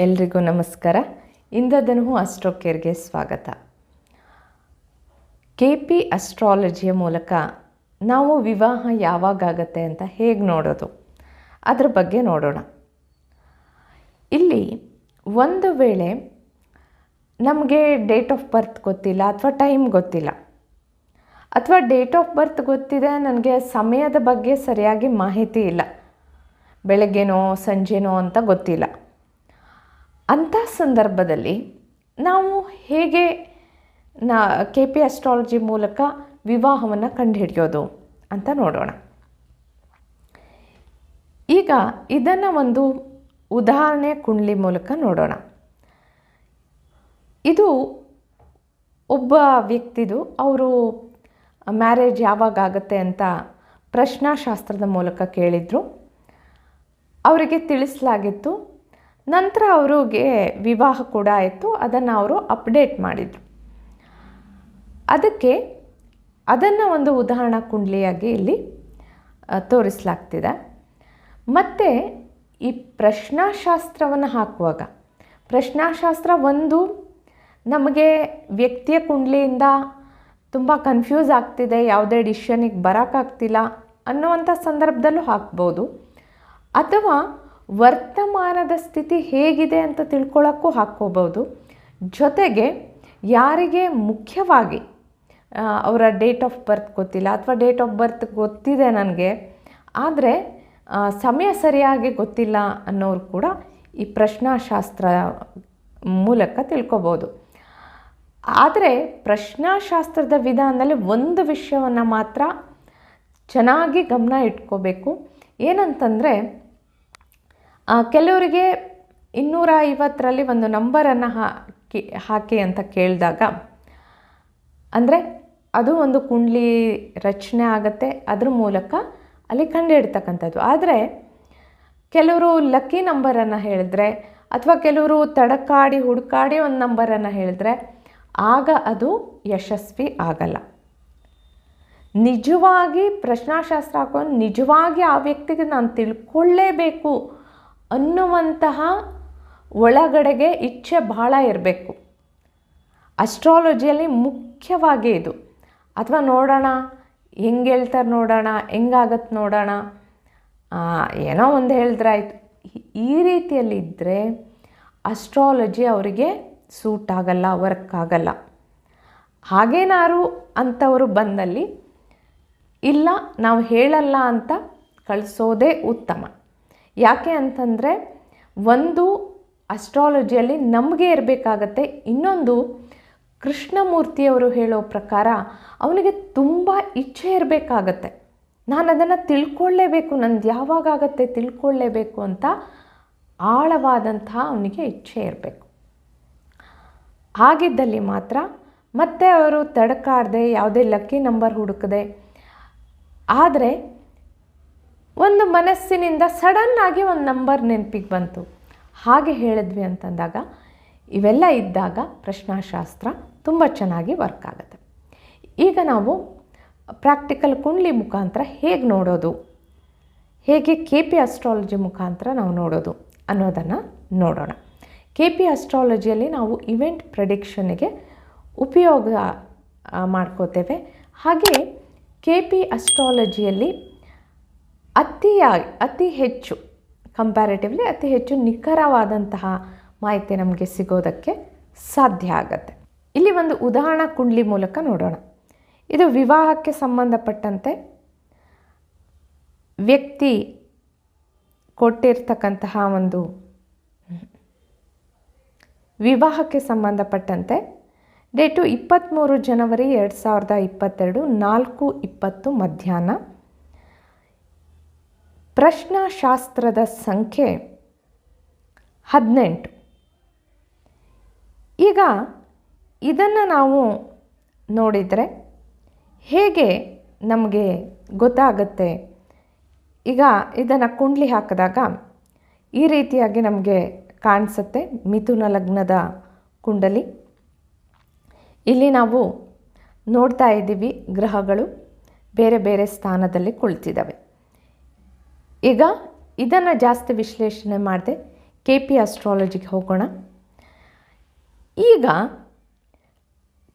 ಎಲ್ರಿಗೂ ನಮಸ್ಕಾರ. ಇಂದದನು ಅಸ್ಟ್ರೋ ಕೇರ್ಗೆ ಸ್ವಾಗತ. ಕೆ ಪಿ ಅಸ್ಟ್ರಾಲಜಿಯ ಮೂಲಕ ನಾವು ವಿವಾಹ ಯಾವಾಗತ್ತೆ ಅಂತ ಹೇಗೆ ನೋಡೋದು? ಅದರ ಬಗ್ಗೆ ನೋಡೋಣ. ಇಲ್ಲಿ ಒಂದು ವೇಳೆ ನಮಗೆ ಡೇಟ್ ಆಫ್ ಬರ್ತ್ ಗೊತ್ತಿಲ್ಲ ಅಥವಾ ಟೈಮ್ ಗೊತ್ತಿಲ್ಲ. ಅಥವಾ ಡೇಟ್ ಆಫ್ ಬರ್ತ್ ಗೊತ್ತಿದೆ, ನನಗೆ ಸಮಯದ ಬಗ್ಗೆ ಸರಿಯಾಗಿ ಮಾಹಿತಿ ಇಲ್ಲ. ಬೆಳಗ್ಗೆನೋ, ಸಂಜೆನೋ ಅಂತ ಗೊತ್ತಿಲ್ಲ. ಅಂಥ ಸಂದರ್ಭದಲ್ಲಿ ನಾವು ಹೇಗೆ ನಾ ಕೆ ಪಿ ಅಸ್ಟ್ರಾಲಜಿ ಮೂಲಕ ವಿವಾಹವನ್ನು ಕಂಡುಹಿಡಿಯೋದು ಅಂತ ನೋಡೋಣ. ಈಗ ಇದನ್ನು ಒಂದು ಉದಾಹರಣೆ ಕುಂಡ್ಲಿ ಮೂಲಕ ನೋಡೋಣ. ಇದು ಒಬ್ಬ ವ್ಯಕ್ತಿದು, ಅವರು ಮ್ಯಾರೇಜ್ ಯಾವಾಗ ಆಗುತ್ತೆ ಅಂತ ಪ್ರಶ್ನಾಶಾಸ್ತ್ರದ ಮೂಲಕ ಕೇಳಿದರು. ಅವರಿಗೆ ತಿಳಿಸಲಾಗಿತ್ತು ನಂತರ ಅವರಿಗೆ ವಿವಾಹ ಕೂಡ ಆಯಿತು, ಅದನ್ನು ಅವರು ಅಪ್ಡೇಟ್ ಮಾಡಿದರು. ಅದಕ್ಕೆ ಅದನ್ನು ಒಂದು ಉದಾಹರಣಾ ಕುಂಡ್ಲಿಯಾಗಿ ಇಲ್ಲಿ ತೋರಿಸಲಾಗ್ತಿದೆ. ಮತ್ತು ಈ ಪ್ರಶ್ನಾಶಾಸ್ತ್ರವನ್ನು ಹಾಕುವಾಗ, ಪ್ರಶ್ನಾಶಾಸ್ತ್ರ ಒಂದು ನಮಗೆ ವ್ಯಕ್ತಿಯ ಕುಂಡ್ಲಿಯಿಂದ ತುಂಬ ಕನ್ಫ್ಯೂಸ್ ಆಗ್ತಿದೆ, ಯಾವುದೇ ಡಿಶನಿಗೆ ಬರೋಕ್ಕಾಗ್ತಿಲ್ಲ ಅನ್ನುವಂಥ ಸಂದರ್ಭದಲ್ಲೂ ಹಾಕ್ಬೋದು. ಅಥವಾ ವರ್ತಮಾನದ ಸ್ಥಿತಿ ಹೇಗಿದೆ ಅಂತ ತಿಳ್ಕೊಳ್ಳೋಕ್ಕೂ ಹಾಕ್ಕೋಬೋದು. ಜೊತೆಗೆ ಯಾರಿಗೆ ಮುಖ್ಯವಾಗಿ ಅವರ ಡೇಟ್ ಆಫ್ ಬರ್ತ್ ಗೊತ್ತಿಲ್ಲ ಅಥವಾ ಡೇಟ್ ಆಫ್ ಬರ್ತ್ ಗೊತ್ತಿದೆ ನನಗೆ, ಆದರೆ ಸಮಯ ಸರಿಯಾಗಿ ಗೊತ್ತಿಲ್ಲ ಅನ್ನೋರು ಕೂಡ ಈ ಪ್ರಶ್ನಾಶಾಸ್ತ್ರ ಮೂಲಕ ತಿಳ್ಕೊಬೋದು. ಆದರೆ ಪ್ರಶ್ನಾಶಾಸ್ತ್ರದ ವಿಧಾನದಲ್ಲಿ ಒಂದು ವಿಷಯವನ್ನು ಮಾತ್ರ ಚೆನ್ನಾಗಿ ಗಮನ ಇಟ್ಕೋಬೇಕು. ಏನಂತಂದರೆ ಕೆಲವರಿಗೆ ಇನ್ನೂರ ಐವತ್ತರಲ್ಲಿ ಒಂದು ನಂಬರನ್ನು ಹಾಕಿ ಹಾಕಿ ಅಂತ ಕೇಳಿದಾಗ, ಅಂದರೆ ಅದು ಒಂದು ಕುಂಡ್ಲಿ ರಚನೆ ಆಗುತ್ತೆ, ಅದ್ರ ಮೂಲಕ ಅಲ್ಲಿ ಕಂಡುಹಿಡ್ತಕ್ಕಂಥದ್ದು ಆದರೆ ಕೆಲವರು ಲಕ್ಕಿ ನಂಬರನ್ನು ಹೇಳಿದ್ರೆ, ಅಥವಾ ಕೆಲವರು ತಡಕಾಡಿ, ಹುಡುಕಾಡಿ ಒಂದು ನಂಬರನ್ನು ಹೇಳಿದ್ರೆ, ಆಗ ಅದು ಯಶಸ್ವಿ ಆಗಲ್ಲ. ನಿಜವಾಗಿ ಪ್ರಶ್ನಾಶಾಸ್ತ್ರ ಹಾಕೊಂಡು ನಿಜವಾಗಿ ಆ ವ್ಯಕ್ತಿಗೆ ನಾನು ತಿಳ್ಕೊಳ್ಳೇಬೇಕು ಅನ್ನುವಂತಹ ಒಳಗಡೆಗೆ ಇಚ್ಛೆ ಬಹಳ ಇರಬೇಕು. ಅಸ್ಟ್ರಾಲಜಿಯಲ್ಲಿ ಮುಖ್ಯವಾಗಿ ಇದು. ಅಥವಾ ನೋಡೋಣ, ಹೆಂಗೆ ಹೇಳ್ತಾರೆ ನೋಡೋಣ ಹೆಂಗಾಗತ್ತೆ ನೋಡೋಣ. ಏನೋ ಒಂದು ಹೇಳಿದ್ರೆ ಆಯಿತು ಈ ರೀತಿಯಲ್ಲಿ ಇದ್ದರೆ ಅಸ್ಟ್ರಾಲಜಿ ಅವರಿಗೆ ಸೂಟ್ ಆಗಲ್ಲ ವರ್ಕ್ ಆಗಲ್ಲ. ಹಾಗೇನಾರು ಅಂಥವರು ಬಂದಲ್ಲಿ, ಇಲ್ಲ, ನಾವು ಹೇಳಲ್ಲ ಅಂತ ಕಳಿಸೋದೇ ಉತ್ತಮ. ಯಾಕೆ ಅಂತಂದರೆ ಒಂದು ಅಸ್ಟ್ರಾಲಜಿಯಲ್ಲಿ ನಮಗೆ ಇರಬೇಕಾಗತ್ತೆ, ಇನ್ನೊಂದು ಕೃಷ್ಣಮೂರ್ತಿಯವರು ಹೇಳೋ ಪ್ರಕಾರ ಅವನಿಗೆ ತುಂಬ ಇಚ್ಛೆ ಇರಬೇಕಾಗತ್ತೆ. ನಾನು ಅದನ್ನು ತಿಳ್ಕೊಳ್ಳೇಬೇಕು, ನಂದು ಯಾವಾಗ ಆಗತ್ತೆ ತಿಳ್ಕೊಳ್ಳೇಬೇಕು ಅಂತ ಆಳವಾದಂತಹ ಅವನಿಗೆ ಇಚ್ಛೆ ಇರಬೇಕು. ಹಾಗಿದ್ದಲ್ಲಿ ಮಾತ್ರ ಮತ್ತೆ ಅವರು ತಡಕಾಡದೆ, ಯಾವುದೇ ಲಕ್ಕಿ ನಂಬರ್ ಹುಡುಕದೆ, ಆದರೆ ಒಂದು ಮನಸ್ಸಿನಿಂದ ಸಡನ್ನಾಗಿ ಒಂದು ನಂಬರ್ ನೆನಪಿಗೆ ಬಂತು. ಹಾಗೆ ಹೇಳಿದ್ವಿ ಅಂತಂದಾಗ, ಇವೆಲ್ಲ ಇದ್ದಾಗ ಪ್ರಶ್ನಾಶಾಸ್ತ್ರ ತುಂಬ ಚೆನ್ನಾಗಿ ವರ್ಕ್ ಆಗುತ್ತೆ. ಈಗ ನಾವು ಪ್ರಾಕ್ಟಿಕಲ್ ಕುಂಡ್ಲಿ ಮುಖಾಂತರ ಹೇಗೆ ನೋಡೋದು? ಹೇಗೆ ಕೆ ಪಿ ಅಸ್ಟ್ರಾಲಜಿ ಮುಖಾಂತರ ನಾವು ನೋಡೋದು ಅನ್ನೋದನ್ನು ನೋಡೋಣ. ಕೆ ಪಿ ಅಸ್ಟ್ರಾಲಜಿಯಲ್ಲಿ ನಾವು ಇವೆಂಟ್ ಪ್ರೆಡಿಕ್ಷನ್ಗೆ ಉಪಯೋಗ ಮಾಡ್ಕೋತೇವೆ. ಹಾಗೆ ಕೆ ಪಿ ಅಸ್ಟ್ರಾಲಜಿಯಲ್ಲಿ ಅತಿಯಾಗಿ ಅತಿ ಹೆಚ್ಚು ಕಂಪ್ಯಾರಿಟಿವ್ಲಿ ಅತಿ ಹೆಚ್ಚು ನಿಖರವಾದಂತಹ ಮಾಹಿತಿ ನಮಗೆ ಸಿಗೋದಕ್ಕೆ ಸಾಧ್ಯ ಆಗತ್ತೆ. ಇಲ್ಲಿ ಒಂದು ಉದಾಹರಣಾ ಕುಂಡ್ಲಿ ಮೂಲಕ ನೋಡೋಣ. ಇದು ವಿವಾಹಕ್ಕೆ ಸಂಬಂಧಪಟ್ಟಂತೆ ವ್ಯಕ್ತಿ ಕೊಟ್ಟಿರ್ತಕ್ಕಂತಹ ಒಂದು ವಿವಾಹಕ್ಕೆ ಸಂಬಂಧಪಟ್ಟಂತೆ ಡೇಟು ಇಪ್ಪತ್ತ್ಮೂರು ಜನವರಿ ಎರಡು ಸಾವಿರದ ಇಪ್ಪತ್ತೆರಡು ನಾಲ್ಕು ಇಪ್ಪತ್ತು ಮಧ್ಯಾಹ್ನ ಪ್ರಶ್ನಾಶಾಸ್ತ್ರದ ಸಂಖ್ಯೆ ಹದಿನೆಂಟು. ಈಗ ಇದನ್ನು ನಾವು ನೋಡಿದರೆ ಹೇಗೆ ನಮಗೆ ಗೊತ್ತಾಗುತ್ತೆ? ಈಗ ಇದನ್ನು ಕುಂಡ್ಲಿ ಹಾಕಿದಾಗ ಈ ರೀತಿಯಾಗಿ ನಮಗೆ ಕಾಣಿಸುತ್ತೆ ಮಿಥುನ ಲಗ್ನದ ಕುಂಡಲಿ. ಇಲ್ಲಿ ನಾವು ನೋಡ್ತಾ ಇದ್ದೀವಿ ಗ್ರಹಗಳು ಬೇರೆ ಬೇರೆ ಸ್ಥಾನದಲ್ಲಿ ಕುಳಿತಿದ್ದಾವೆ. ಈಗ ಇದನ್ನು ಜಾಸ್ತಿ ವಿಶ್ಲೇಷಣೆ ಮಾಡಿದೆ ಕೆ ಪಿ ಅಸ್ಟ್ರಾಲಜಿಗೆ ಹೋಗೋಣ. ಈಗ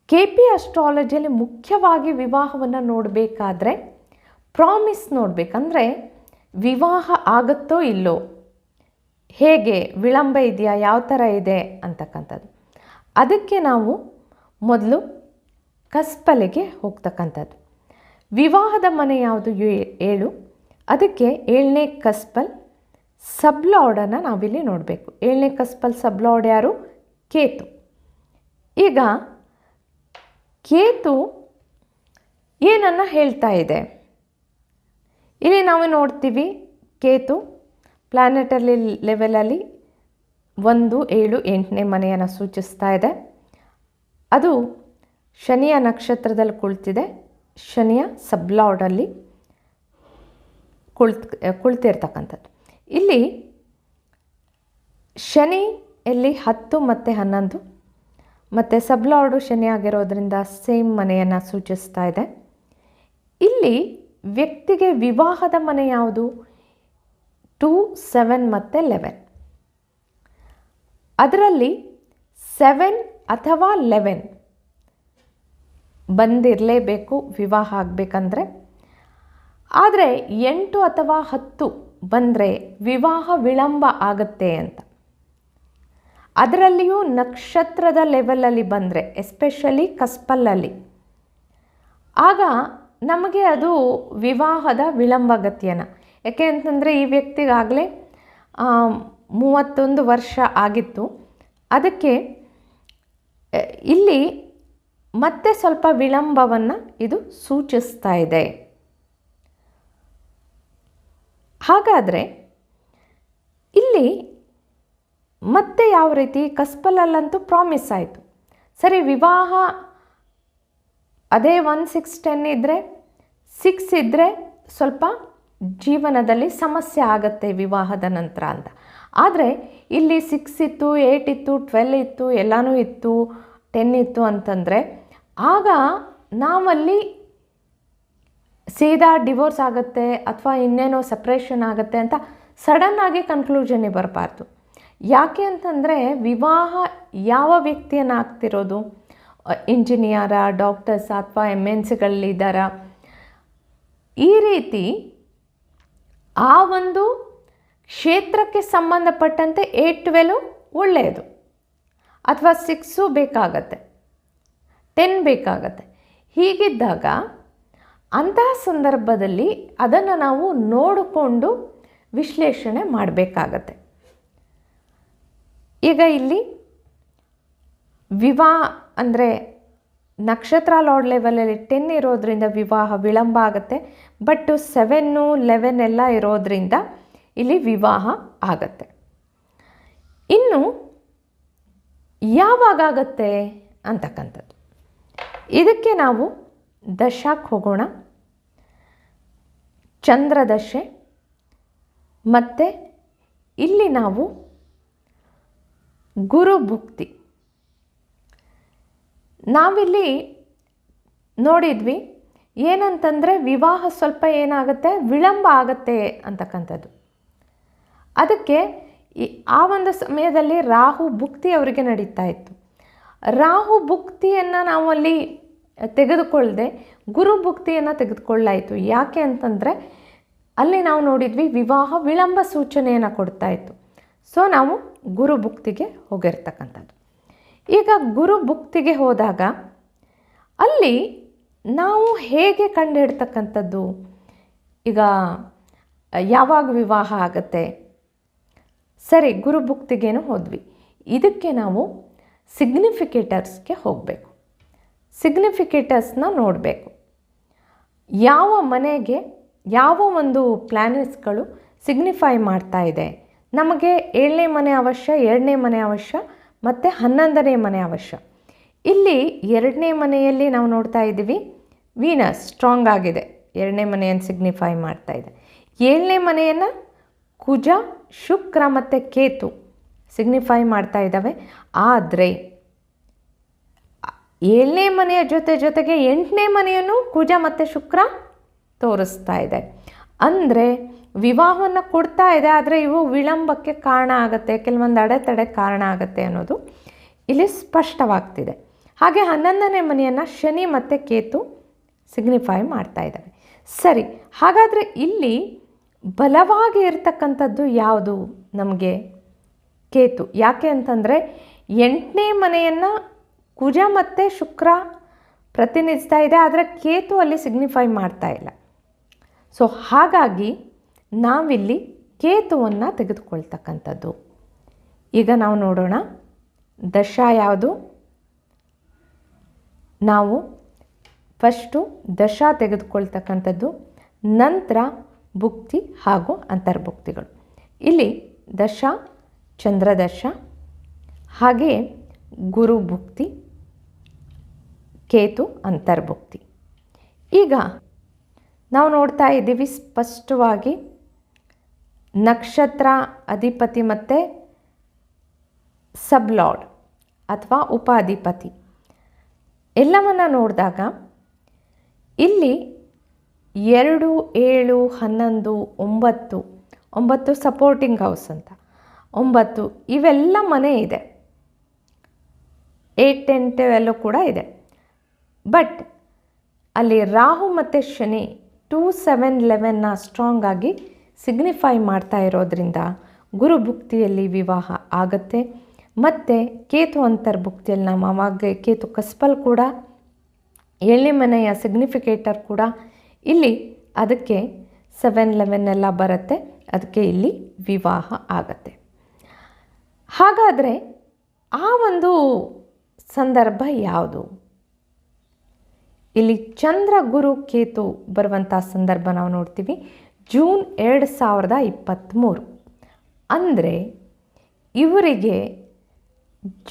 ಕೆ ಪಿ ಅಸ್ಟ್ರಾಲಜಿಯಲ್ಲಿ ಮುಖ್ಯವಾಗಿ ವಿವಾಹವನ್ನು ನೋಡಬೇಕಾದ್ರೆ ಪ್ರಾಮಿಸ್ ನೋಡಬೇಕಂದ್ರೆ ವಿವಾಹ ಆಗುತ್ತೋ ಇಲ್ಲೋ, ಹೇಗೆ, ವಿಳಂಬ ಇದೆಯಾ, ಯಾವ ಥರ ಇದೆ ಅಂತಕ್ಕಂಥದ್ದು. ಅದಕ್ಕೆ ನಾವು ಮೊದಲು ಕಸ್ಪಲೆಗೆ ಹೋಗ್ತಕ್ಕಂಥದ್ದು. ವಿವಾಹದ ಮನೆ ಯಾವುದು ಏಳು? ಅದಕ್ಕೆ ಏಳನೇ ಕಸ್ಪಲ್ ಸಬ್ಲಾರ್ಡನ್ನು ನಾವಿಲ್ಲಿ ನೋಡಬೇಕು. ಏಳನೇ ಕಸ್ಪಲ್ ಸಬ್ಲಾರ್ಡ್ ಯಾರು? ಕೇತು. ಈಗ ಕೇತು ಏನನ್ನು ಹೇಳ್ತಾ ಇದೆ? ಇಲ್ಲಿ ನಾವು ನೋಡ್ತೀವಿ ಕೇತು ಪ್ಲ್ಯಾನೆಟಲ್ಲಿ ಲೆವೆಲಲ್ಲಿ ಒಂದು, ಏಳು, ಎಂಟನೇ ಮನೆಯನ್ನು ಸೂಚಿಸ್ತಾ ಇದೆ. ಅದು ಶನಿಯ ನಕ್ಷತ್ರದಲ್ಲಿ ಕುಳಿತಿದೆ. ಶನಿಯ ಸಬ್ಲಾರ್ಡಲ್ಲಿ ಕುಳಿತ್ ಕುಳಿತಿರ್ತಕ್ಕಂಥದ್ದು ಇಲ್ಲಿ ಶನಿ ಇಲ್ಲಿ ಹತ್ತು ಮತ್ತು ಹನ್ನೊಂದು, ಮತ್ತು ಸಬ್ಲಾರ್ಡು ಶನಿ ಆಗಿರೋದ್ರಿಂದ ಸೇಮ್ ಮನೆಯನ್ನು ಸೂಚಿಸ್ತಾ ಇದೆ. ಇಲ್ಲಿ ವ್ಯಕ್ತಿಗೆ ವಿವಾಹದ ಮನೆ ಯಾವುದು? ಟೂ, ಸೆವೆನ್ ಮತ್ತು ಲೆವೆನ್. ಅದರಲ್ಲಿ ಸೆವೆನ್ ಅಥವಾ ಲೆವೆನ್ ಬಂದಿರಲೇಬೇಕು, ವಿವಾಹ ಆಗಬೇಕಂದ್ರೆ. ಆದರೆ ಎಂಟು ಅಥವಾ ಹತ್ತು ಬಂದರೆ ವಿವಾಹ ವಿಳಂಬ ಆಗುತ್ತೆ ಅಂತ. ಅದರಲ್ಲಿಯೂ ನಕ್ಷತ್ರದ ಲೆವೆಲಲ್ಲಿ ಬಂದರೆ ಎಸ್ಪೆಷಲಿ ಕಸ್ಪಲ್ಲಲ್ಲಿ ಆಗ ನಮಗೆ ಅದು ವಿವಾಹದ ವಿಳಂಬ ಗತಿಯನ ಯಾಕೆ ಅಂತಂದರೆ ಈ ವ್ಯಕ್ತಿಗಾಗಲೇ ಮೂವತ್ತೊಂದು ವರ್ಷ ಆಗಿತ್ತು. ಅದಕ್ಕೆ ಇಲ್ಲಿ ಮತ್ತೆ ಸ್ವಲ್ಪ ವಿಳಂಬವನ್ನು ಇದು ಸೂಚಿಸ್ತಾ ಇದೆ. ಹಾಗಾದರೆ ಇಲ್ಲಿ ಮತ್ತೆ ಯಾವ ರೀತಿ ಕಸ್ಪಲಲ್ಲಂತೂ ಪ್ರಾಮಿಸ್ ಆಯಿತು. ಸರಿ, ವಿವಾಹ ಅದೇ ಒನ್ ಸಿಕ್ಸ್ ಟೆನ್ ಇದ್ದರೆ ಸಿಕ್ಸ್ ಇದ್ದರೆ ಸ್ವಲ್ಪ ಜೀವನದಲ್ಲಿ ಸಮಸ್ಯೆ ಆಗುತ್ತೆ ವಿವಾಹದ ನಂತರ ಅಂತ. ಆದರೆ ಇಲ್ಲಿ ಸಿಕ್ಸ್ ಇತ್ತು ಏಯ್ಟ್ ಇತ್ತು ಟ್ವೆಲ್ ಇತ್ತು, ಎಲ್ಲನೂ ಇತ್ತು ಟೆನ್ ಇತ್ತು ಅಂತಂದರೆ ಆಗ ನಾವಲ್ಲಿ ಸೀದಾ ಡಿವೋರ್ಸ್ ಆಗುತ್ತೆ ಅಥವಾ ಇನ್ನೇನೋ ಸಪ್ರೇಷನ್ ಆಗುತ್ತೆ ಅಂತ ಸಡನ್ನಾಗಿ ಕನ್ಕ್ಲೂಷನ್ಗೆ ಬರಬಾರ್ದು. ಯಾಕೆ ಅಂತಂದರೆ ವಿವಾಹ ಯಾವ ವ್ಯಕ್ತಿಯನ್ನು ಆಗ್ತಿರೋದು? ಇಂಜಿನಿಯರ, ಡಾಕ್ಟರ್ಸ್ ಅಥವಾ ಎಂ ಎನ್ ಸಿಗಳಿದ್ದಾರ ಈ ರೀತಿ ಆ ಒಂದು ಕ್ಷೇತ್ರಕ್ಕೆ ಸಂಬಂಧಪಟ್ಟಂತೆ ಏಟ್ ಟ್ವೆಲು ಒಳ್ಳೆಯದು. ಅಥವಾ ಸಿಕ್ಸು ಬೇಕಾಗತ್ತೆ. ಟೆನ್ ಬೇಕಾಗತ್ತೆ. ಹೀಗಿದ್ದಾಗ ಅಂತಹ ಸಂದರ್ಭದಲ್ಲಿ ಅದನ್ನು ನಾವು ನೋಡಿಕೊಂಡು ವಿಶ್ಲೇಷಣೆ ಮಾಡಬೇಕಾಗತ್ತೆ. ಈಗ ಇಲ್ಲಿ ವಿವಾಹ ಅಂದರೆ ನಕ್ಷತ್ರ ಲಾರ್ಡ್ ಲೆವೆಲಲ್ಲಿ ಟೆನ್ ಇರೋದರಿಂದ ವಿವಾಹ ವಿಳಂಬ ಆಗುತ್ತೆ, ಬಟ್ ಸೆವೆನ್ನು ಲೆವೆನ್ ಎಲ್ಲ ಇರೋದರಿಂದ ಇಲ್ಲಿ ವಿವಾಹ ಆಗತ್ತೆ. ಇನ್ನು ಯಾವಾಗ ಆಗತ್ತೆ ಅಂತಕ್ಕಂಥದ್ದು. ಇದಕ್ಕೆ ನಾವು ದಶಕ್ಕೆ ಹೋಗೋಣ. ಚಂದ್ರದಶೆ. ಮತ್ತು ಇಲ್ಲಿ ನಾವು ಗುರುಭುಕ್ತಿ ನಾವಿಲ್ಲಿ ನೋಡಿದ್ವಿ ಏನಂತಂದರೆ ವಿವಾಹ ಸ್ವಲ್ಪ ಏನಾಗುತ್ತೆ, ವಿಳಂಬ ಆಗುತ್ತೆ ಅಂತಕ್ಕಂಥದ್ದು. ಅದಕ್ಕೆ ಆ ಒಂದು ಸಮಯದಲ್ಲಿ ರಾಹು ಭುಕ್ತಿ ಅವರಿಗೆ ನಡೀತಾ ಇತ್ತು. ರಾಹು ಭುಕ್ತಿಯನ್ನು ನಾವು ಅಲ್ಲಿ ತೆಗೆದುಕೊಳ್ಳದೆ ಗುರು ಭುಕ್ತಿಯನ್ನು ತೆಗೆದುಕೊಳ್ಳಾಯಿತು. ಯಾಕೆ ಅಂತಂದರೆ ಅಲ್ಲಿ ನಾವು ನೋಡಿದ್ವಿ ವಿವಾಹ ವಿಳಂಬ ಸೂಚನೆಯನ್ನು ಕೊಡ್ತಾ ಇತ್ತು. ಸೊ ನಾವು ಗುರು ಭುಕ್ತಿಗೆ ಹೋಗಿರ್ತಕ್ಕಂಥದ್ದು. ಈಗ ಗುರು ಭುಕ್ತಿಗೆ ಹೋದಾಗ ಅಲ್ಲಿ ನಾವು ಹೇಗೆ ಕಂಡುಹಿಡ್ತಕ್ಕಂಥದ್ದು? ಈಗ, ಯಾವಾಗ ವಿವಾಹ ಆಗತ್ತೆ? ಸರಿ, ಗುರು ಭುಕ್ತಿಗೇನು ಹೋದ್ವಿ. ಇದಕ್ಕೆ ನಾವು ಸಿಗ್ನಿಫಿಕೇಟರ್ಸ್ಗೆ ಹೋಗಬೇಕು. ಸಿಗ್ನಿಫಿಕೇಟರ್ಸ್ನ ನೋಡಬೇಕು. ಯಾವ ಮನೆಗೆ ಯಾವ ಒಂದು ಪ್ಲ್ಯಾನೆಟ್ಸ್ಗಳು ಸಿಗ್ನಿಫೈ ಮಾಡ್ತಾ ಇದೆ? ನಮಗೆ ಏಳನೇ ಮನೆ ಅವಶ್ಯ, ಎರಡನೇ ಮನೆ ಅವಶ್ಯ, ಮತ್ತು ಹನ್ನೊಂದನೇ ಮನೆ ಅವಶ್ಯ. ಇಲ್ಲಿ ಎರಡನೇ ಮನೆಯಲ್ಲಿ ನಾವು ನೋಡ್ತಾ ಇದ್ದೀವಿ, ವೀನಸ್ ಸ್ಟ್ರಾಂಗ್ ಆಗಿದೆ. ಎರಡನೇ ಮನೆಯನ್ನು ಸಿಗ್ನಿಫೈ ಮಾಡ್ತಾ ಇದೆ. ಏಳನೇ ಮನೆಯನ್ನು ಕುಜ, ಶುಕ್ರ ಮತ್ತು ಕೇತು ಸಿಗ್ನಿಫೈ ಮಾಡ್ತಾ ಇದ್ದಾವೆ. ಆದರೆ ಏಳನೇ ಮನೆಯ ಜೊತೆ ಜೊತೆಗೆ ಎಂಟನೇ ಮನೆಯನ್ನು ಕುಜ ಮತ್ತು ಶುಕ್ರ ತೋರಿಸ್ತಾ ಇದೆ. ಅಂದರೆ ವಿವಾಹವನ್ನು ಕೊಡ್ತಾ ಇದೆ, ಆದರೆ ಇವು ವಿಳಂಬಕ್ಕೆ ಕಾರಣ ಆಗುತ್ತೆ, ಕೆಲವೊಂದು ಅಡೆತಡೆ ಕಾರಣ ಆಗುತ್ತೆ ಅನ್ನೋದು ಇಲ್ಲಿ ಸ್ಪಷ್ಟವಾಗ್ತಿದೆ. ಹಾಗೆ ಹನ್ನೊಂದನೇ ಮನೆಯನ್ನು ಶನಿ ಮತ್ತು ಕೇತು ಸಿಗ್ನಿಫೈ ಮಾಡ್ತಾ ಇದ್ದಾವೆ. ಸರಿ, ಹಾಗಾದರೆ ಇಲ್ಲಿ ಬಲವಾಗಿ ಇರತಕ್ಕಂಥದ್ದು ಯಾವುದು ನಮಗೆ? ಕೇತು. ಯಾಕೆ ಅಂತಂದರೆ ಎಂಟನೇ ಮನೆಯನ್ನು ಕುಜ ಮತ್ತು ಶುಕ್ರ ಪ್ರತಿನಿಧಿಸ್ತಾ ಇದೆ, ಆದರೆ ಕೇತು ಅಲ್ಲಿ ಸಿಗ್ನಿಫೈ ಮಾಡ್ತಾ ಇಲ್ಲ. ಸೊ ಹಾಗಾಗಿ ನಾವಿಲ್ಲಿ ಕೇತುವನ್ನು ತೆಗೆದುಕೊಳ್ತಕ್ಕಂಥದ್ದು. ಈಗ ನಾವು ನೋಡೋಣ, ದಶ ಯಾವುದು? ನಾವು ಫಸ್ಟು ದಶ ತೆಗೆದುಕೊಳ್ತಕ್ಕಂಥದ್ದು, ನಂತರ ಭುಕ್ತಿ ಹಾಗೂ ಅಂತರ್ಭುಕ್ತಿಗಳು. ಇಲ್ಲಿ ದಶ, ಚಂದ್ರದಶ ಹಾಗೆಯೇ ಗುರು ಭುಕ್ತಿ ಕೇತು ಅಂತರ್ಭುಕ್ತಿ. ಈಗ ನಾವು ನೋಡ್ತಾ ಇದ್ದೀವಿ ಸ್ಪಷ್ಟವಾಗಿ ನಕ್ಷತ್ರ ಅಧಿಪತಿ ಮತ್ತು ಸಬ್ಲಾಡ್ ಅಥವಾ ಉಪಾಧಿಪತಿ ಎಲ್ಲವನ್ನು ನೋಡಿದಾಗ ಇಲ್ಲಿ ಎರಡು, ಏಳು, ಹನ್ನೊಂದು, ಒಂಬತ್ತು ಒಂಬತ್ತು ಸಪೋರ್ಟಿಂಗ್ ಹೌಸ್ ಅಂತ. ಒಂಬತ್ತು ಇವೆಲ್ಲ ಮನೆ ಇದೆ. ಏಟ್ ಟೆನ್ ಟೆವೆಲ್ಲೂ ಕೂಡ ಇದೆ. ಬಟ್ ಅಲ್ಲಿ ರಾಹು ಮತ್ತು ಶನಿ ಟೂ ಸೆವೆನ್ ಲೆವೆನ್ನ ಸ್ಟ್ರಾಂಗ್ ಆಗಿ ಸಿಗ್ನಿಫೈ ಮಾಡ್ತಾ ಇರೋದ್ರಿಂದ ಗುರುಭುಕ್ತಿಯಲ್ಲಿ ವಿವಾಹ ಆಗುತ್ತೆ. ಮತ್ತು ಕೇತು ಅಂತರ್ಭುಕ್ತಿಯಲ್ಲಿ ನಮ್ಮ ಅವಾಗ ಕೇತು ಕಸ್ಪಲ್ ಕೂಡ ಎಳ್ಳಿ ಮನೆಯ ಸಿಗ್ನಿಫಿಕೇಟರ್ ಕೂಡ ಇಲ್ಲಿ ಅದಕ್ಕೆ ಸೆವೆನ್ ಲೆವೆನ್ ಎಲ್ಲ ಬರುತ್ತೆ. ಅದಕ್ಕೆ ಇಲ್ಲಿ ವಿವಾಹ ಆಗತ್ತೆ. ಹಾಗಾದರೆ ಆ ಒಂದು ಸಂದರ್ಭ ಯಾವುದು? ಇಲ್ಲಿ ಚಂದ್ರ ಗುರು ಕೇತು ಬರುವಂಥ ಸಂದರ್ಭ ನಾವು ನೋಡ್ತೀವಿ. ಜೂನ್ ಎರಡು ಸಾವಿರದ ಇಪ್ಪತ್ತ್ಮೂರು ಅಂದರೆ ಇವರಿಗೆ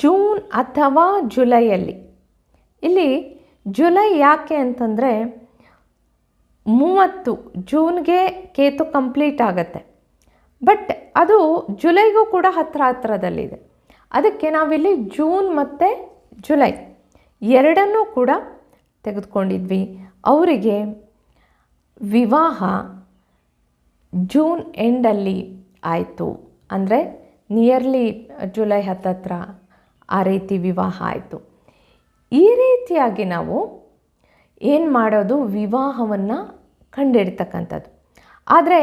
ಜೂನ್ ಅಥವಾ ಜುಲೈಯಲ್ಲಿ. ಇಲ್ಲಿ ಜುಲೈ ಯಾಕೆ ಅಂತಂದರೆ ಮೂವತ್ತು ಜೂನ್ಗೆ ಕೇತು ಕಂಪ್ಲೀಟ್ ಆಗುತ್ತೆ. ಬಟ್ ಅದು ಜುಲೈಗೂ ಕೂಡ ಹತ್ತಿರ ಹತ್ತಿರದಲ್ಲಿದೆ ಅದಕ್ಕೆ ನಾವಿಲ್ಲಿ ಜೂನ್ ಮತ್ತು ಜುಲೈ ಎರಡನ್ನೂ ಕೂಡ ತೆಗೆದುಕೊಂಡಿದ್ವಿ. ಅವರಿಗೆ ವಿವಾಹ ಜೂನ್ ಎಂಡಲ್ಲಿ ಆಯಿತು. ಅಂದರೆ ನಿಯರ್ಲಿ ಜುಲೈ ಹತ್ತತ್ರ ಆ ರೀತಿ ವಿವಾಹ ಆಯಿತು. ಈ ರೀತಿಯಾಗಿ ನಾವು ಏನು ಮಾಡೋದು? ವಿವಾಹವನ್ನು ಕಂಡಿಡ್ತಕ್ಕಂಥದ್ದು. ಆದರೆ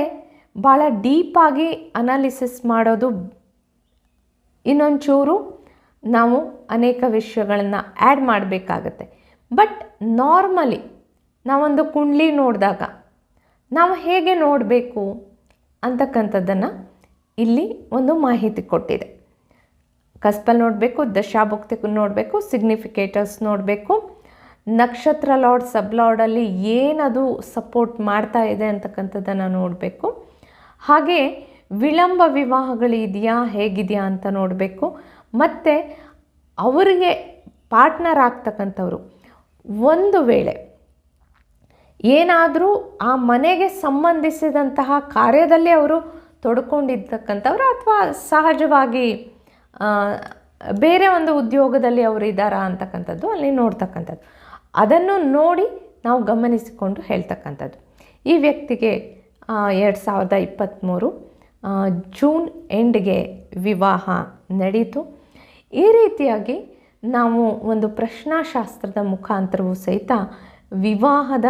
ಭಾಳ ಡೀಪಾಗಿ ಅನಾಲಿಸಿಸ್ ಮಾಡೋದು ಇನ್ನೊಂಚೂರು ನಾವು ಅನೇಕ ವಿಷಯಗಳನ್ನು ಆ್ಯಡ್ ಮಾಡಬೇಕಾಗತ್ತೆ. ಬಟ್ ನಾರ್ಮಲಿ ನಾವೊಂದು ಕುಂಡ್ಲಿ ನೋಡಿದಾಗ ನಾವು ಹೇಗೆ ನೋಡಬೇಕು ಅಂತಕ್ಕಂಥದ್ದನ್ನು ಇಲ್ಲಿ ಒಂದು ಮಾಹಿತಿ ಕೊಟ್ಟಿದೆ. ಕಸ್ಪಲ್ ನೋಡಬೇಕು, ದಶಾಭುಕ್ತಿ ನೋಡಬೇಕು ಸಿಗ್ನಿಫಿಕೇಟರ್ಸ್ ನೋಡಬೇಕು. ನಕ್ಷತ್ರ ಲಾರ್ಡ್ ಸಬ್ ಲಾರ್ಡಲ್ಲಿ ಏನದು ಸಪೋರ್ಟ್ ಮಾಡ್ತಾ ಇದೆ ಅಂತಕ್ಕಂಥದ್ದನ್ನು ನೋಡಬೇಕು. ಹಾಗೆ ವಿಳಂಬ ವಿವಾಹಗಳು ಇದೆಯಾ, ಹೇಗಿದೆಯಾ ಅಂತ ನೋಡಬೇಕು. ಮತ್ತು ಅವರಿಗೆ ಪಾರ್ಟ್ನರ್ ಆಗ್ತಕ್ಕಂಥವ್ರು ಒಂದು ವೇಳೆ ಏನಾದರೂ ಆ ಮನೆಗೆ ಸಂಬಂಧಿಸಿದಂತಹ ಕಾರ್ಯದಲ್ಲಿ ಅವರು ತೊಡ್ಕೊಂಡಿರ್ತಕ್ಕಂಥವ್ರು ಅಥವಾ ಸಹಜವಾಗಿ ಬೇರೆ ಒಂದು ಉದ್ಯೋಗದಲ್ಲಿ ಅವರು ಇದ್ದಾರಾ ಅಂತಕ್ಕಂಥದ್ದು ಅಲ್ಲಿ ನೋಡ್ತಕ್ಕಂಥದ್ದು. ಅದನ್ನು ನೋಡಿ ನಾವು ಗಮನಿಸಿಕೊಂಡು ಹೇಳ್ತಕ್ಕಂಥದ್ದು. ಈ ವ್ಯಕ್ತಿಗೆ ಎರಡು ಸಾವಿರದ ಇಪ್ಪತ್ತ್ಮೂರು ಜೂನ್ ಎಂಡ್ಗೆ ವಿವಾಹ ನಡೀತು. ಈ ರೀತಿಯಾಗಿ ನಾವು ಒಂದು ಪ್ರಶ್ನಾಶಾಸ್ತ್ರದ ಮುಖಾಂತರವೂ ಸಹಿತ ವಿವಾಹದ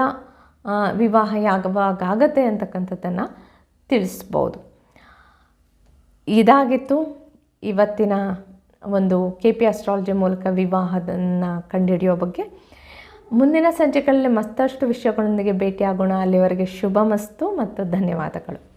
ವಿವಾಹ ಯಾವಾಗತ್ತೆ ಅಂತಕ್ಕಂಥದ್ದನ್ನು ತಿಳಿಸ್ಬೋದು. ಇದಾಗಿತ್ತು ಇವತ್ತಿನ ಒಂದು ಕೆ ಪಿ ಆಸ್ಟ್ರಾಲಜಿ ಮೂಲಕ ವಿವಾಹದನ್ನು ಕಂಡುಹಿಡಿಯೋ ಬಗ್ಗೆ. ಮುಂದಿನ ಸಂಜೆಗಳಲ್ಲಿ ಮತ್ತಷ್ಟು ವಿಷಯಗಳೊಂದಿಗೆ ಭೇಟಿಯಾಗೋಣ. ಅಲ್ಲಿವರೆಗೆ ಶುಭ ಮಸ್ತು ಮತ್ತು ಧನ್ಯವಾದಗಳು.